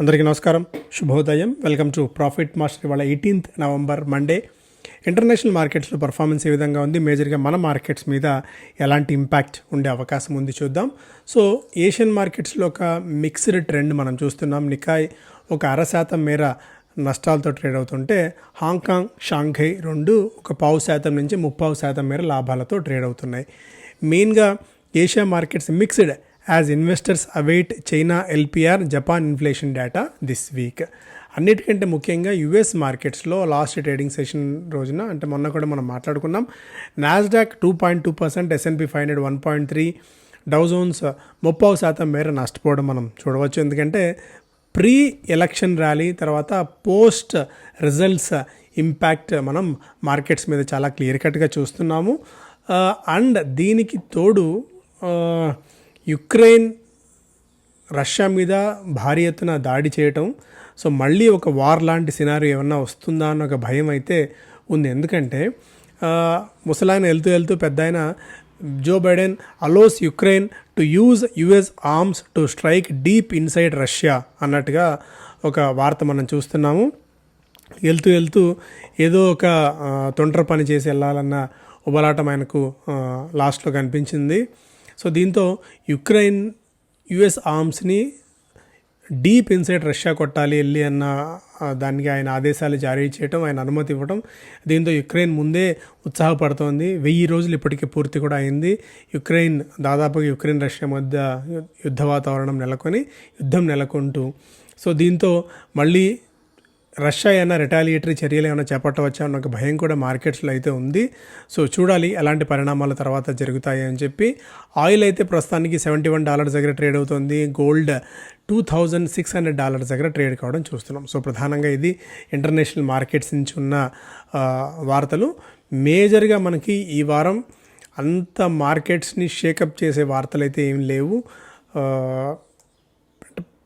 అందరికీ నమస్కారం. శుభోదయం. వెల్కమ్ టు ప్రాఫిట్ మాస్టర్ ఇవాళ ఎయిటీన్త్ నవంబర్ మండే ఇంటర్నేషనల్ మార్కెట్స్లో పర్ఫార్మెన్స్ ఏ విధంగా ఉంది? మేజర్గా మన మార్కెట్స్ మీద ఎలాంటి ఇంపాక్ట్ ఉండే అవకాశం ఉంది చూద్దాం. సో ఏషియన్ మార్కెట్స్లో ఒక మిక్స్డ్ ట్రెండ్ మనం చూస్తున్నాం. నికాయ్ ఒక అర శాతం మేర నష్టాలతో ట్రేడ్ అవుతుంటే హాంకాంగ్ షాంఘై రెండు ఒక పావు శాతం నుంచి ముప్పావు శాతం మేర లాభాలతో ట్రేడ్ అవుతున్నాయి. మెయిన్గా Asia markets mixed as investors await China LPR Japan inflation data this week అన్నిటికంటే ముఖ్యంగా యుఎస్ మార్కెట్స్లో లాస్ట్ ట్రేడింగ్ సెషన్ రోజున అంటే మొన్న కూడా మనం మాట్లాడుకున్నాం. Nasdaq two point two percent S and P five hundred one point three Dow Jones ముప్పై శాతం మేర నష్టపోవడం మనం చూడవచ్చు. ఎందుకంటే ప్రీ ఎలక్షన్ ర్యాలీ తర్వాత పోస్ట్ రిజల్ట్స్ ఇంపాక్ట్ మనం మార్కెట్స్ మీద చాలా క్లియర్ కట్గా చూస్తున్నాము. Uh, అండ్ దీనికి తోడు uh, యుక్రెయిన్ రష్యా మీద భారీ ఎత్తున దాడి చేయటం. సో మళ్ళీ ఒక వార్ లాంటి సినారీ ఏమన్నా వస్తుందా అన్న ఒక భయం అయితే ఉంది. ఎందుకంటే ముసలాయన వెళ్తూ వెళ్తూ పెద్ద ఆయన Joe Biden allows Ukraine to use US arms to strike deep inside Russia అన్నట్టుగా ఒక వార్త మనం చూస్తున్నాము. వెళ్తూ వెళ్తూ ఏదో ఒక తొంటర పని చేసి వెళ్ళాలన్న ఉబలాటం ఆయనకు లాస్ట్లో కనిపించింది. సో దీంతో యుక్రెయిన్ యుఎస్ ఆర్మ్స్ని డీప్ ఇన్సైడ్ రష్యా కొట్టాలి వెళ్ళి అన్న దానికి ఆయన ఆదేశాలు జారీ చేయటం ఆయన అనుమతి ఇవ్వటం దీంతో యుక్రెయిన్ ముందే ఉత్సాహపడుతోంది. వెయ్యి రోజులు ఇప్పటికే పూర్తి కూడా అయింది. యుక్రెయిన్ దాదాపుగా యుక్రెయిన్ రష్యా మధ్య యుద్ధ వాతావరణం నెలకొని యుద్ధం నెలకొంటూ. సో దీంతో మళ్ళీ రష్యా ఏమైనా రిటాలియేటరీ చర్యలు ఏమైనా చేపట్టవచ్చా అన్న ఒక భయం కూడా మార్కెట్స్లో అయితే ఉంది. సో చూడాలి ఎలాంటి పరిణామాల తర్వాత జరుగుతాయి అని చెప్పి. ఆయిల్ అయితే ప్రస్తుతానికి సెవెంటీ వన్ డాలర్స్ దగ్గర ట్రేడ్ అవుతుంది. Gold two thousand six hundred dollars దగ్గర ట్రేడ్ కావడం చూస్తున్నాం. సో ప్రధానంగా ఇది ఇంటర్నేషనల్ మార్కెట్స్ నుంచి ఉన్న వార్తలు. మేజర్గా మనకి ఈ వారం అంత మార్కెట్స్ని షేకప్ చేసే వార్తలు అయితే ఏం లేవు.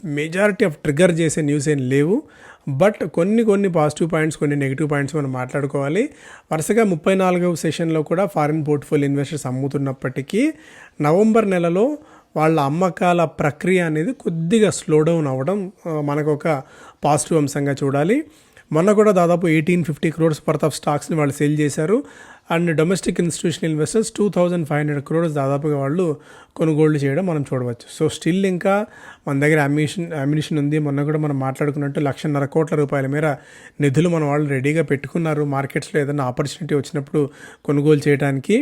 మెజారిటీ ఆఫ్ ట్రిగర్ చేసే న్యూస్ ఏం లేవు. బట్ కొన్ని కొన్ని పాజిటివ్ పాయింట్స్ కొన్ని నెగిటివ్ పాయింట్స్ మనం మాట్లాడుకోవాలి. వరుసగా ముప్పై నాలుగవ సెషన్లో కూడా ఫారిన్ పోర్ట్ఫోలియో ఇన్వెస్టర్స్ అమ్ముతున్నప్పటికీ నవంబర్ నెలలో వాళ్ళ అమ్మకాల ప్రక్రియ అనేది కొద్దిగా స్లో డౌన్ అవ్వడం మనకు ఒక పాజిటివ్ అంశంగా చూడాలి. మొన్న కూడా దాదాపు eighteen fifty crores worth of స్టాక్స్ని వాళ్ళు సేల్ చేశారు. And domestic institutional investors two thousand five hundred crores దాదాపుగా వాళ్ళు కొనుగోళ్ళు చేయడం మనం చూడవచ్చు. సో స్టిల్ ఇంకా మన దగ్గర అమ్యూషన్ అమ్యూనిషన్ ఉంది. మొన్న కూడా మనం మాట్లాడుకున్నట్టు లక్షన్నర కోట్ల రూపాయల మేర నిధులు మన వాళ్ళు రెడీగా పెట్టుకున్నారు. మార్కెట్స్లో ఏదైనా ఆపర్చునిటీ వచ్చినప్పుడు కొనుగోలు చేయడానికి.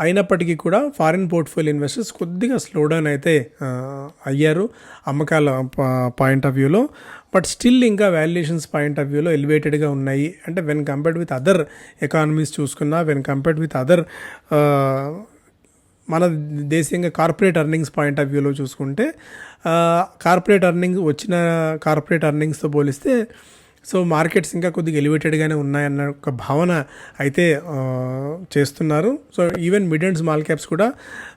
అయినప్పటికీ కూడా ఫారిన్ పోర్ట్ఫోలియో ఇన్వెస్టర్స్ కొద్దిగా స్లో డౌన్ అయితే అయ్యారు. అమ్మకాల పాయింట్ ఆఫ్ వ్యూలో బట్ స్టిల్ ఇంకా వాల్యుయేషన్స్ పాయింట్ ఆఫ్ వ్యూలో ఎలివేటెడ్గా ఉన్నాయి. అంటే when compared with other economies చూసుకున్నా వెన్ కంపేర్డ్ విత్ అదర్ మన దేశీయంగా కార్పొరేట్ అర్నింగ్స్ పాయింట్ ఆఫ్ వ్యూలో చూసుకుంటే కార్పొరేట్ అర్నింగ్స్ వచ్చిన కార్పొరేట్ అర్నింగ్స్తో పోలిస్తే సో మార్కెట్స్ ఇంకా కొద్దిగా ఎలివేటెడ్గానే ఉన్నాయన్న ఒక భావన అయితే చేస్తున్నారు. So even mid and small caps కూడా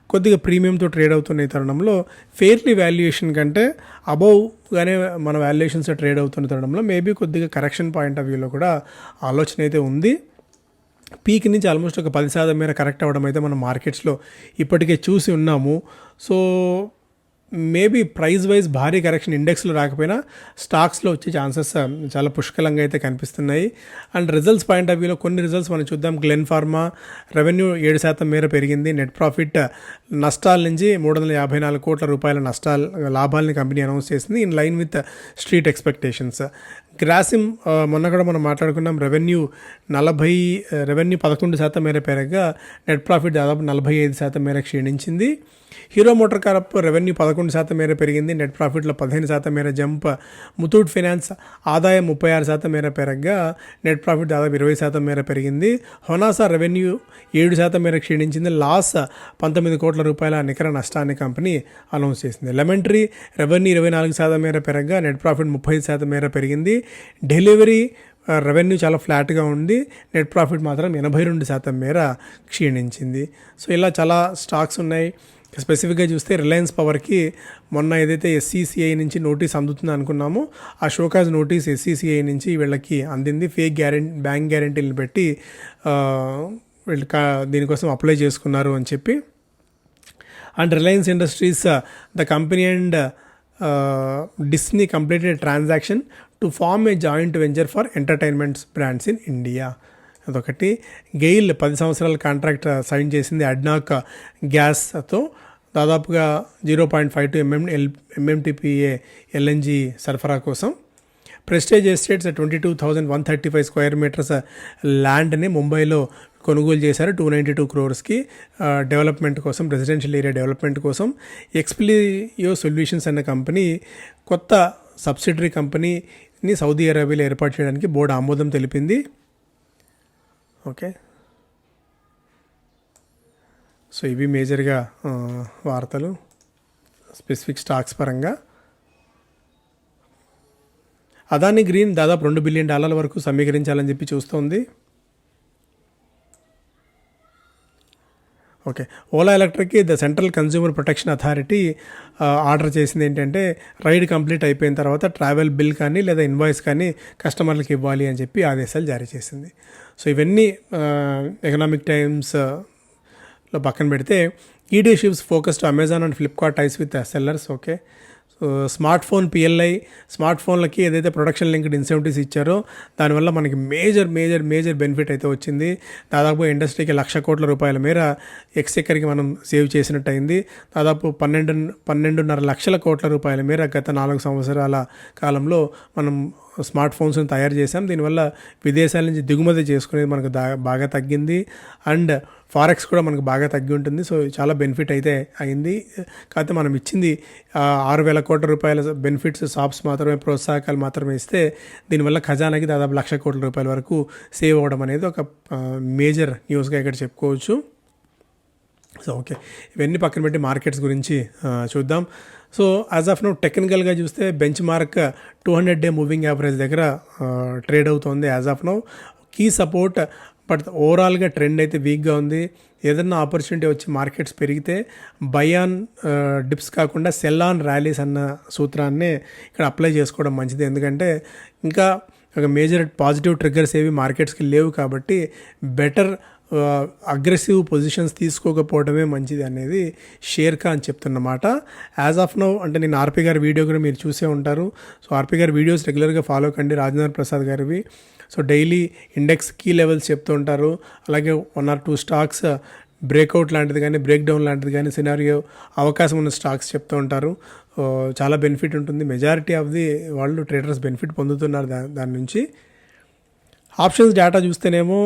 కొద్దిగా ప్రీమియంతో ట్రేడ్ అవుతున్న ఈ తరుణంలో ఫెయిర్లీ వాల్యుయేషన్ కంటే అబౌవ్గానే మన వాల్యుయేషన్స్ ట్రేడ్ అవుతున్న తరుణంలో మేబీ కొద్దిగా కరెక్షన్ పాయింట్ ఆఫ్ వ్యూలో కూడా ఆలోచన అయితే ఉంది. పీక్ నుంచి ఆల్మోస్ట్ ఒక పది శాతం మేర కరెక్ట్ అవ్వడం అయితే మనం మార్కెట్స్లో ఇప్పటికే చూసి ఉన్నాము. సో మేబీ ప్రైస్ వైజ్ భారీ కరెక్షన్ ఇండెక్స్లో రాకపోయినా స్టాక్స్లో వచ్చే ఛాన్సెస్ చాలా పుష్కలంగా అయితే కనిపిస్తున్నాయి. అండ్ రిజల్ట్స్ పాయింట్ ఆఫ్ వ్యూలో కొన్ని రిజల్ట్స్ మనం చూద్దాం. గ్లెన్ ఫార్మా రెవెన్యూ ఏడు శాతం మేర పెరిగింది. నెట్ ప్రాఫిట్ నష్టాల నుంచి మూడు వందల యాభై నాలుగు కోట్ల రూపాయల నష్టాలు లాభాలని కంపెనీ అనౌన్స్ చేసింది. In line with street expectations Grasim మొన్న కూడా మనం మాట్లాడుకున్నాం. రెవెన్యూ నలభై రెవెన్యూ పదకొండు శాతం మేర పెరగగా నెట్ ప్రాఫిట్ దాదాపు నలభై ఐదు శాతం మేర క్షీణించింది. హీరో మోటార్ కార్ప్ రెవెన్యూ పదకొండు శాతం మేర పెరిగింది. నెట్ ప్రాఫిట్లో పదిహేను శాతం మేర జంప్. ముతూట్ ఫైనాన్స్ ఆదాయం ముప్పై ఆరు శాతం మేర పెరగగా నెట్ ప్రాఫిట్ దాదాపు ఇరవై శాతం మేర పెరిగింది. హొనాసా రెవెన్యూ ఏడు శాతం మేర క్షీణించింది. లాస్ పంతొమ్మిది కోట్ల రూపాయల నికర నష్టాన్ని కంపెనీ అనౌన్స్ చేసింది. లెమెంటరీ రెవెన్యూ ఇరవై నాలుగు శాతం మేర పెరగగా నెట్ ప్రాఫిట్ ముప్పై శాతం మేర పెరిగింది. డెలివరీ రెవెన్యూ చాలా ఫ్లాట్గా ఉంది. నెట్ ప్రాఫిట్ మాత్రం ఎనభై రెండు శాతం మేర క్షీణించింది. సో ఇలా చాలా స్టాక్స్ ఉన్నాయి. స్పెసిఫిక్గా చూస్తే రిలయన్స్ పవర్కి మొన్న ఏదైతే ఎస్సీసీఐ నుంచి నోటీస్ అందుతుంది అనుకున్నామో ఆ షోకాజ్ నోటీస్ ఎస్సీసీఐ నుంచి వీళ్ళకి అందింది. ఫేక్ గ్యారెంటీ బ్యాంక్ గ్యారెంటీలను పెట్టి వీళ్ళు కా- దీనికోసం అప్లై చేసుకున్నారు అని చెప్పి. And Reliance Industries the company and Disney completed transaction to form a joint venture for entertainments brands in India అదొకటి. గెయిల్ పది సంవత్సరాల కాంట్రాక్ట్ సైన్ చేసింది అడ్నాక్ గ్యాస్తో. దాదాపుగా zero point five two MM L MMTPA LNG సరఫరా కోసం. Prestige Estates twenty two thousand one thirty five square metres ల్యాండ్ని ముంబైలో కొనుగోలు చేశారు టూ నైంటీ టూ క్రోర్స్కి. డెవలప్మెంట్ కోసం రెసిడెన్షియల్ ఏరియా డెవలప్మెంట్ కోసం. ఎక్స్ప్లియో సొల్యూషన్స్ అనే కంపెనీ కొత్త సబ్సిడరీ కంపెనీని సౌదీ అరేబియాలో ఏర్పాటు చేయడానికి బోర్డు ఆమోదం తెలిపింది. ఓకే. సో ఇవి మేజర్గా వార్తలు స్పెసిఫిక్ స్టాక్స్ పరంగా. అదాని గ్రీన్ దాదాపు రెండు బిలియన్ డాలర్ల వరకు సమీకరించాలని చెప్పి చూస్తోంది. Okay. Ola ఎలక్ట్రిక్కి the Central Consumer Protection Authority order చేసింది ఏంటంటే రైడ్ కంప్లీట్ అయిపోయిన తర్వాత ట్రావెల్ బిల్ కానీ లేదా ఇన్వాయిస్ కానీ కస్టమర్లకు ఇవ్వాలి అని చెప్పి ఆదేశాలు జారీ చేసింది. సో ఇవన్నీ ఎకనామిక్ టైమ్స్లో పక్కన పెడితే ED ships focus Amazon and Flipkart eyes with sellers. Okay. Smart phone PLI smart ఫోన్లకి ఏదైతే ప్రొడక్షన్ లింక్డ్ ఇన్సెంటివ్స్ ఇచ్చారో దానివల్ల మనకి మేజర్ మేజర్ మేజర్ బెనిఫిట్ అయితే వచ్చింది. దాదాపు ఇండస్ట్రీకి లక్ష కోట్ల రూపాయల మేర ఎక్స్ఎక్కరికి మనం సేవ్ చేసినట్టు అయింది దాదాపు పన్నెండు పన్నెండున్నర లక్షల కోట్ల రూపాయల మేర గత నాలుగు సంవత్సరాల కాలంలో మనం స్మార్ట్ ఫోన్స్ని తయారు చేసాం దీనివల్ల విదేశాల నుంచి దిగుమతి చేసుకునేది మనకు దా బాగా తగ్గింది. అండ్ ఫారెక్స్ కూడా మనకు బాగా తగ్గి ఉంటుంది. సో చాలా బెనిఫిట్ అయితే అయింది. కాకపోతే మనం ఇచ్చింది ఆరు వేల కోట్ల రూపాయల బెనిఫిట్స్ షాప్స్ మాత్రమే ప్రోత్సాహకాలు మాత్రమే ఇస్తే దీనివల్ల ఖజానాకి దాదాపు లక్ష కోట్ల రూపాయల వరకు సేవ్ అవ్వడం అనేది ఒక మేజర్ న్యూస్గా ఇక్కడ చెప్పుకోవచ్చు. So okay. ఇవన్నీ పక్కన పెట్టి మార్కెట్స్ గురించి చూద్దాం. సో యాజ్ ఆఫ్ నో టెక్నికల్గా చూస్తే benchmark two hundred day moving average దగ్గర ట్రేడ్ అవుతుంది as of now key support but ఓవరాల్గా ట్రెండ్ అయితే వీక్గా ఉంది. ఏదన్నా ఆపర్చునిటీ వచ్చి మార్కెట్స్ పెరిగితే బై ఆన్ డిప్స్ కాకుండా సెల్ ఆన్ ర్యాలీస్ అన్న సూత్రాన్ని ఇక్కడ అప్లై చేసుకోవడం మంచిది. ఎందుకంటే ఇంకా ఒక మేజర్ పాజిటివ్ ట్రిగ్గర్స్ ఏవి మార్కెట్స్కి లేవు కాబట్టి బెటర్ అగ్రెసివ్ పొజిషన్స్ తీసుకోకపోవడమే మంచిది అనేది షేర్ ఖాన్ చెప్తున్నమాట. యాజ్ ఆఫ్ నౌ అంటే నేను ఆర్పి గారి వీడియో కూడా మీరు చూసే ఉంటారు. సో ఆర్పి గారి వీడియోస్ రెగ్యులర్గా ఫాలో కండి. రాజేంద్ర ప్రసాద్ గారివి. So daily index key levels చెప్తూ ఉంటారు. అలాగే one or two stocks breakout లాంటిది కానీ బ్రేక్ డౌన్ లాంటిది కానీ సినారియో అవకాశం ఉన్న స్టాక్స్ చెప్తూ ఉంటారు. చాలా బెనిఫిట్ ఉంటుంది. మెజారిటీ ఆఫ్ ది వాళ్ళు ట్రేడర్స్ బెనిఫిట్ పొందుతున్నారు దా దాని నుంచి. ఆప్షన్స్ డేటా చూస్తేనేమో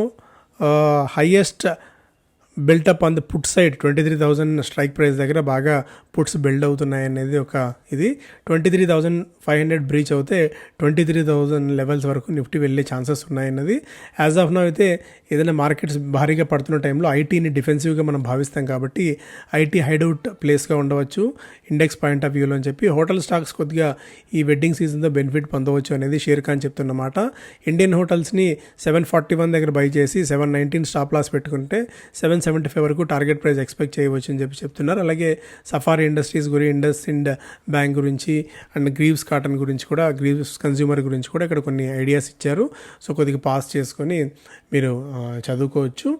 Uh, highest buildup on the put side twenty three thousand strike price దగ్గర బాగా పుట్స్ బిల్డ్ అవుతున్నాయి అనేది ఒక ఇది. Twenty three thousand five hundred breach అవుతే ట్వంటీ త్రీ థౌజండ్ లెవెల్స్ వరకు నిఫ్టీ వెళ్ళే ఛాన్సెస్ ఉన్నాయన్నది యాజ్ ఆఫ్ నో అయితే ఏదైనా మార్కెట్స్ భారీగా పడుతున్న టైంలో ఐటీని డిఫెన్సివ్గా మనం భావిస్తాం కాబట్టి ఐటీ హైడౌట్ ప్లేస్గా ఉండవచ్చు. ఇండెక్స్ పాయింట్ ఆఫ్ వ్యూలో అని చెప్పి హోటల్ స్టాక్స్ కొద్దిగా ఈ వెడ్డింగ్ సీజన్తో బెనిఫిట్ పొందవచ్చు అనేది షేర్ ఖాన్ చెప్తున్నమాట. ఇండియన్ హోటల్స్ని సెవెన్ ఫార్టీ వన్ దగ్గర బై చేసి సెవెన్ నైన్టీన్ స్టాప్ లాస్ పెట్టుకుంటే సెవెన్ సెవెంటీ ఫైవ్ వరకు టార్గెట్ ప్రైస్ ఎక్స్పెక్ట్ చేయవచ్చు అని చెప్పి చెప్తున్నారు. అలాగే సఫారీ ఇండస్ట్రీస్ గురించి ఇండస్ ఇండ్ బ్యాంక్ గురించి అండ్ గ్రీవ్స్ కాటన్ గురించి కూడా గ్రీవ్స్ కన్జ్యూమర్ గురించి కూడా ఇక్కడ కొన్ని ఐడియాస్ ఇచ్చారు. సో కొద్దిగా పాస్ చేసుకొని మీరు చదువుకోవచ్చు.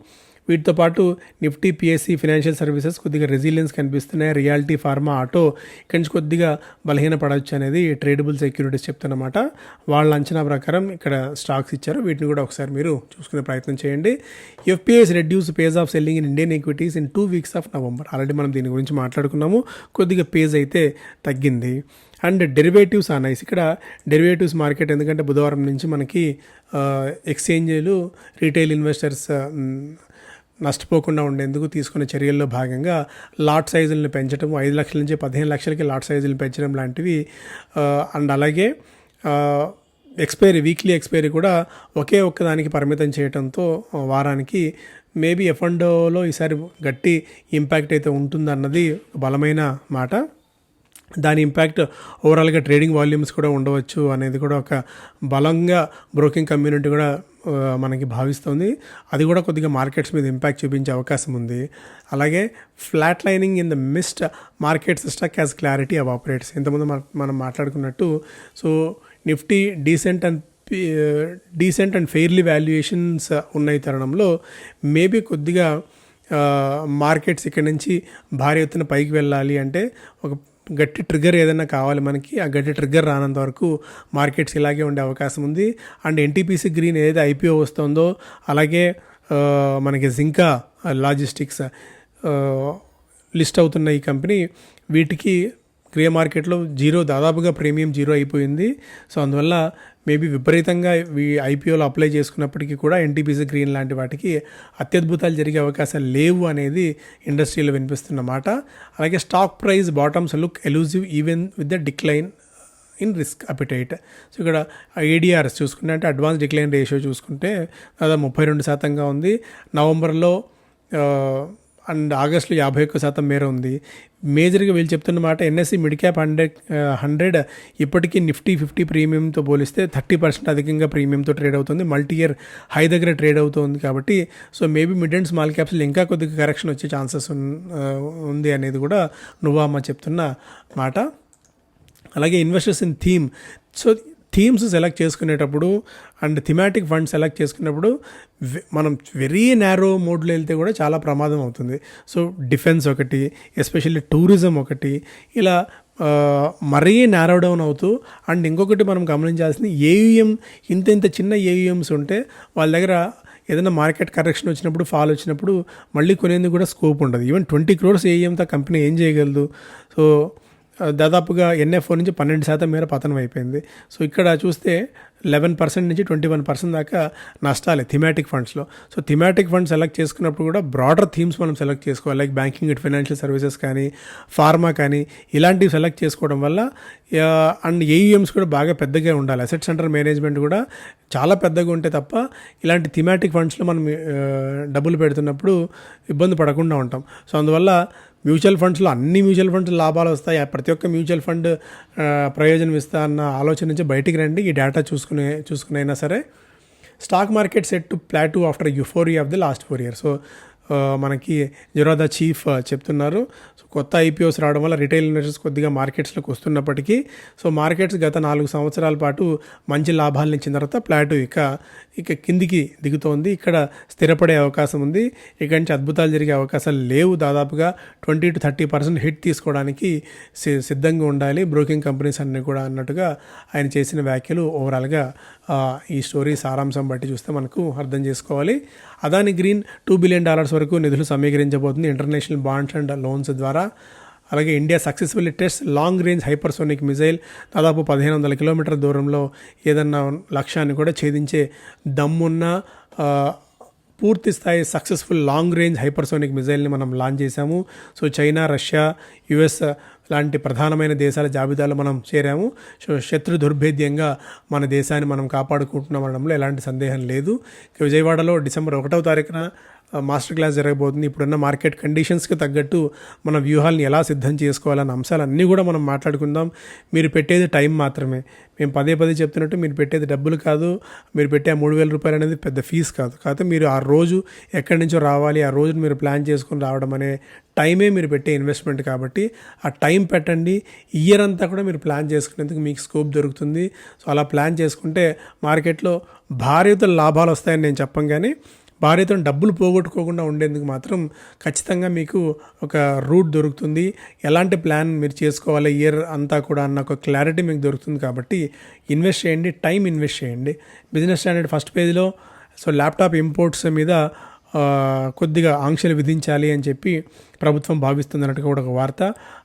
వీటితో పాటు నిఫ్టీ పిఎస్సి ఫినాన్షియల్ సర్వీసెస్ కొద్దిగా రెసిలియన్స్ కనిపిస్తున్నాయి. రియాలిటీ ఫార్మా ఆటో ఇక్కడి నుంచి కొద్దిగా బలహీన పడవచ్చు అనేది ట్రేడబుల్ సెక్యూరిటీస్ చెప్తున్నమాట. వాళ్ళ అంచనా ప్రకారం ఇక్కడ స్టాక్స్ ఇచ్చారు. వీటిని కూడా ఒకసారి మీరు చూసుకునే ప్రయత్నం చేయండి. FPIs reduce pace of selling in Indian equities in two weeks of November. Already మనం దీని గురించి మాట్లాడుకున్నాము. కొద్దిగా పేజ్ అయితే తగ్గింది. అండ్ డెరివేటివ్స్ నైస్ ఇక్కడ డెరివేటివ్స్ మార్కెట్ ఎందుకంటే బుధవారం నుంచి మనకి ఎక్స్చేంజీలు రీటైల్ ఇన్వెస్టర్స్ నష్టపోకుండా ఉండేందుకు తీసుకునే చర్యల్లో భాగంగా లాట్ సైజులను పెంచడం ఐదు లక్షల నుంచి పదిహేను లక్షలకి లాట్ సైజులు పెంచడం లాంటివి అండ్ అలాగే ఎక్స్పైరీ వీక్లీ ఎక్స్పైరీ కూడా ఒకే ఒక్కదానికి పరిమితం చేయడంతో వారానికి మేబీ ఎఫ్ఎండోలో ఈసారి గట్టి ఇంపాక్ట్ అయితే ఉంటుందన్నది బలమైన మాట. దాని ఇంపాక్ట్ ఓవరాల్గా ట్రేడింగ్ వాల్యూమ్స్ కూడా ఉండవచ్చు అనేది కూడా ఒక బలంగా బ్రోకింగ్ కమ్యూనిటీ కూడా మనకి భావిస్తుంది. అది కూడా కొద్దిగా మార్కెట్స్ మీద ఇంపాక్ట్ చూపించే అవకాశం ఉంది. అలాగే flatlining in the midst markets stuck as clarity of operates ఇంతకుముందు మనం మాట్లాడుకున్నట్టు so Nifty decent and decent and fairly valuations ఉన్న ఈ తరుణంలో మేబీ కొద్దిగా మార్కెట్స్ ఇక్కడ నుంచి భారీ ఎత్తున పైకి వెళ్ళాలి అంటే ఒక గట్టి ట్రిగ్గర్ ఏదైనా కావాలి మనకి ఆ గట్టి ట్రిగ్గర్ రానంత వరకు మార్కెట్స్ ఇలాగే ఉండే అవకాశం ఉంది. అండ్ ఎన్టీపీసీ గ్రీన్ ఏదైతే ఐపీఓ వస్తుందో అలాగే మనకి జింకా లాజిస్టిక్స్ లిస్ట్ అవుతున్న ఈ కంపెనీ వీటికి క్రియ మార్కెట్లో జీరో దాదాపుగా ప్రీమియం జీరో అయిపోయింది. సో అందువల్ల మేబీ విపరీతంగా ఈ ఐపీఓలో అప్లై చేసుకున్నప్పటికీ కూడా ఎన్టీపీసీ గ్రీన్ లాంటి వాటికి అత్యద్భుతాలు జరిగే అవకాశాలు లేవు అనేది ఇండస్ట్రీలో వినిపిస్తున్న మాట. అలాగే stock price bottoms look elusive even with the decline in risk appetite. So ఇక్కడ ఏడిఆర్ఎస్ చూసుకుంటే అంటే అడ్వాన్స్ డిక్లైన్ రేషియో చూసుకుంటే దాదాపు ముప్పై రెండు శాతంగా ఉంది. నవంబర్లో అండ్ ఆగస్టులో యాభై ఒక్క శాతం మేర ఉంది. మేజర్గా వీళ్ళు చెప్తున్న మాట NSE mid cap hundred hundred ఇప్పటికీ నిఫ్టీ ఫిఫ్టీ ప్రీమియంతో పోలిస్తే థర్టీ పర్సెంట్ అధికంగా ప్రీమియంతో ట్రేడ్ అవుతుంది. మల్టీ ఇయర్ హై దగ్గర ట్రేడ్ అవుతుంది కాబట్టి so maybe mid and small క్యాప్స్లో ఇంకా కొద్దిగా కరెక్షన్ వచ్చే ఛాన్సెస్ ఉంది అనేది కూడా నువ్వమ్మ చెప్తున్న మాట. అలాగే investors in theme. So themes select చేసుకునేటప్పుడు అండ్ థిమాటిక్ ఫండ్ సెలెక్ట్ చేసుకున్నప్పుడు మనం వెరీ నేరో మోడ్లో వెళ్తే కూడా చాలా ప్రమాదం అవుతుంది. సో డిఫెన్స్ ఒకటి ఎస్పెషల్లీ టూరిజం ఒకటి ఇలా మరీ నేరో డౌన్ అవుతూ అండ్ ఇంకొకటి మనం గమనించాల్సింది ఏయుఎం ఇంత ఇంత చిన్న ఏయుఎంస్ ఉంటే వాళ్ళ దగ్గర ఏదైనా మార్కెట్ కరెక్షన్ వచ్చినప్పుడు ఫాల్ వచ్చినప్పుడు మళ్ళీ కొనేందుకు కూడా స్కోప్ ఉండదు. ఈవెన్ ట్వంటీ క్రోర్స్ ఏఎంతో కంపెనీ ఏం చేయగలదు? సో దాదాపుగా ఎన్ఎఫ్ఓ నుంచి పన్నెండు శాతం మేర పతనం అయిపోయింది. సో ఇక్కడ చూస్తే లెవెన్ పర్సెంట్ నుంచి ట్వంటీ వన్ పర్సెంట్ దాకా నష్టాలే థిమాటిక్ ఫండ్స్లో. సో థిమాటిక్ ఫండ్ సెలెక్ట్ చేసుకున్నప్పుడు కూడా బ్రాడర్ థీమ్స్ మనం సెలెక్ట్ చేసుకోవాలి. Like banking and financial services కానీ ఫార్మా కానీ ఇలాంటివి సెలెక్ట్ చేసుకోవడం వల్ల అండ్ ఏయుఎమ్స్ కూడా బాగా పెద్దగా ఉండాలి. అసెట్ సెంటర్ మేనేజ్మెంట్ కూడా చాలా పెద్దగా ఉంటే తప్ప ఇలాంటి థిమాటిక్ ఫండ్స్లో మనం డబ్బులు పెడుతున్నప్పుడు ఇబ్బంది పడకుండా ఉంటాం. సో అందువల్ల మ్యూచువల్ ఫండ్స్లో అన్ని మ్యూచువల్ ఫండ్స్ లాభాలు వస్తాయి. ఆ ప్రతి ఒక్క మ్యూచువల్ ఫండ్ ప్రయోజనం ఇస్తా అన్న ఆలోచన నుంచి బయటికి రండి. ఈ డేటా చూసుకునే చూసుకునైనా సరే. Stock market set to plateau after euphoria of the last four year so మనకి జెరోదా చీఫ్ చెప్తున్నారు. సో కొత్త ఐపీఓస్ రావడం వల్ల రిటైల్ ఇన్వెస్టర్స్ కొద్దిగా మార్కెట్స్లోకి వస్తున్నప్పటికీ సో మార్కెట్స్ గత నాలుగు సంవత్సరాల పాటు మంచి లాభాలను ఇచ్చిన తర్వాత ప్లాటు ఇక ఇక కిందికి దిగుతోంది. ఇక్కడ స్థిరపడే అవకాశం ఉంది. ఇక్కడి నుంచి అద్భుతాలు జరిగే అవకాశాలు లేవు. దాదాపుగా twenty to thirty percent hit తీసుకోవడానికి సిద్ధంగా ఉండాలి. బ్రోకింగ్ కంపెనీస్ అన్నీ కూడా అన్నట్టుగా ఆయన చేసిన వ్యాఖ్యలు ఓవరాల్గా ఈ స్టోరీ సారాంశం బట్టి చూస్తే మనకు అర్థం చేసుకోవాలి. Adani green two billion dollars వరకు నిధులు సమీకరించబోతుంది. ఇంటర్నేషనల్ బాండ్స్ అండ్ లోన్స్ ద్వారా. అలాగే India successfully test long range hypersonic missile దాదాపు పదిహేను వందల కిలోమీటర్ దూరంలో ఏదన్నా లక్ష్యాన్ని కూడా ఛేదించే దమ్మున్న పూర్తి స్థాయి సక్సెస్ఫుల్ లాంగ్ రేంజ్ హైపర్సోనిక్ మిజైల్ని మనం లాంచ్ చేశాము. సో చైనా రష్యా యుఎస్ లాంటి ప్రధానమైన దేశాల జాబితాలో మనం చేరాము. సో శత్రు దుర్భేద్యంగా మన దేశాన్ని మనం కాపాడుకుంటున్నాం అనడంలో ఎలాంటి సందేహం లేదు. విజయవాడలో డిసెంబర్ ఒకటవ తారీఖున మాస్టర్ క్లాస్ జరగబోతుంది. ఇప్పుడున్న మార్కెట్ కండిషన్స్కి తగ్గట్టు మన వ్యూహాలను ఎలా సిద్ధం చేసుకోవాలన్న అంశాలన్నీ కూడా మనం మాట్లాడుకుందాం. మీరు పెట్టేది టైం మాత్రమే. మేము పదే పదే చెప్తున్నట్టు మీరు పెట్టేది డబ్బులు కాదు. మీరు పెట్టే ఆ మూడు వేల రూపాయలు అనేది పెద్ద ఫీజు కాదు. కాకపోతే మీరు ఆ రోజు ఎక్కడి నుంచో రావాలి ఆ రోజును మీరు ప్లాన్ చేసుకుని రావడం అనే టైమే మీరు పెట్టే ఇన్వెస్ట్మెంట్ కాబట్టి ఆ టైం పెట్టండి. ఇయర్ అంతా కూడా మీరు ప్లాన్ చేసుకునేందుకు మీకు స్కోప్ దొరుకుతుంది. సో అలా ప్లాన్ చేసుకుంటే మార్కెట్లో భారీతో లాభాలు వస్తాయని నేను చెప్పం కానీ భార్యతో డబ్బులు పోగొట్టుకోకుండా ఉండేందుకు మాత్రం ఖచ్చితంగా మీకు ఒక రూట్ దొరుకుతుంది. ఎలాంటి ప్లాన్ మీరు చేసుకోవాలి ఇయర్ అంతా కూడా అన్న ఒక క్లారిటీ మీకు దొరుకుతుంది కాబట్టి ఇన్వెస్ట్ చేయండి టైం ఇన్వెస్ట్ చేయండి. బిజినెస్ స్టాండర్డ్ ఫస్ట్ పేజ్లో సో ల్యాప్టాప్ ఇంపోర్ట్స్ మీద కొద్దిగా ఆంక్షలు విధించాలి అని చెప్పి ప్రభుత్వం భావిస్తుంది అన్నట్టుగా కూడా ఒక వార్త.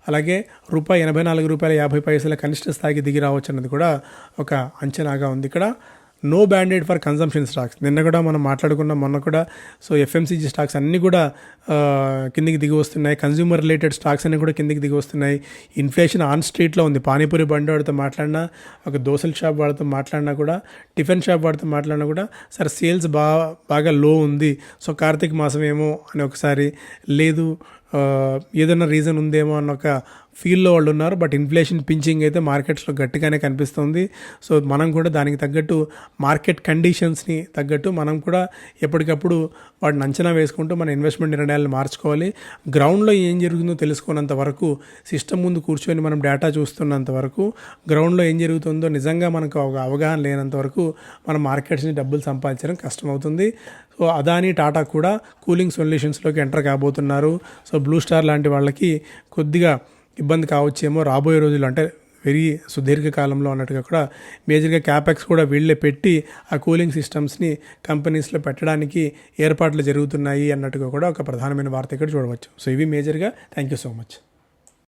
అలాగే రూపాయి ఎనభై నాలుగు రూపాయల యాభై పైసల కనిష్ట స్థాయికి దిగి రావచ్చు అన్నది కూడా ఒక అంచనాగా ఉంది ఇక్కడ. No banded for consumption stocks నిన్న కూడా మనం మాట్లాడుకున్నాం మొన్న కూడా. సో ఎఫ్ఎంసీజీ స్టాక్స్ అన్నీ కూడా కిందికి దిగి వస్తున్నాయి. కన్జ్యూమర్ రిలేటెడ్ స్టాక్స్ అన్నీ కూడా కిందికి దిగి వస్తున్నాయి. ఇన్ఫ్లేషన్ ఆన్ స్ట్రీట్లో ఉంది. పానీపూరి బండి వాడితో మాట్లాడినా ఒక దోశల షాప్ వాడితో మాట్లాడినా కూడా టిఫిన్ షాప్ వాడితో మాట్లాడినా కూడా సరే సేల్స్ బాగా బాగా లో ఉంది. సో కార్తీక మాసం ఏమో అని ఒకసారి లేదు ఏదైనా రీజన్ ఉందేమో అన్న ఒక ఫీల్లో వాళ్ళు ఉన్నారు బట్ ఇన్ఫ్లేషన్ పించింగ్ అయితే మార్కెట్స్లో గట్టిగానే కనిపిస్తుంది. సో మనం కూడా దానికి తగ్గట్టు మార్కెట్ కండిషన్స్ని తగ్గట్టు మనం కూడా ఎప్పటికప్పుడు వాటిని అంచనా వేసుకుంటూ మన ఇన్వెస్ట్మెంట్ నిర్ణయాలను మార్చుకోవాలి. గ్రౌండ్లో ఏం జరుగుతుందో తెలుసుకున్నంత వరకు సిస్టమ్ ముందు కూర్చొని మనం డేటా చూస్తున్నంత వరకు గ్రౌండ్లో ఏం జరుగుతుందో నిజంగా మనకు ఒక అవగాహన లేనంత వరకు మన మార్కెట్స్ని డబ్బులు సంపాదించడం కష్టమవుతుంది. సో అదాని టాటా కూడా కూలింగ్ సొల్యూషన్స్లోకి ఎంటర్ కాబోతున్నారు. సో బ్లూ స్టార్ లాంటి వాళ్ళకి కొద్దిగా ఇబ్బంది కావచ్చేమో రాబోయే రోజుల్లో అంటే వెరీ సుదీర్ఘకాలంలో అన్నట్టుగా కూడా మేజర్గా క్యాపెక్స్ కూడా వీళ్ళే పెట్టి ఆ కూలింగ్ సిస్టమ్స్ని కంపెనీస్లో పెట్టడానికి ఏర్పాట్లు జరుగుతున్నాయి అన్నట్టుగా కూడా ఒక ప్రధానమైన వార్త ఇక్కడ చూడవచ్చు. సో ఇవి మేజర్గా. Thank you so much.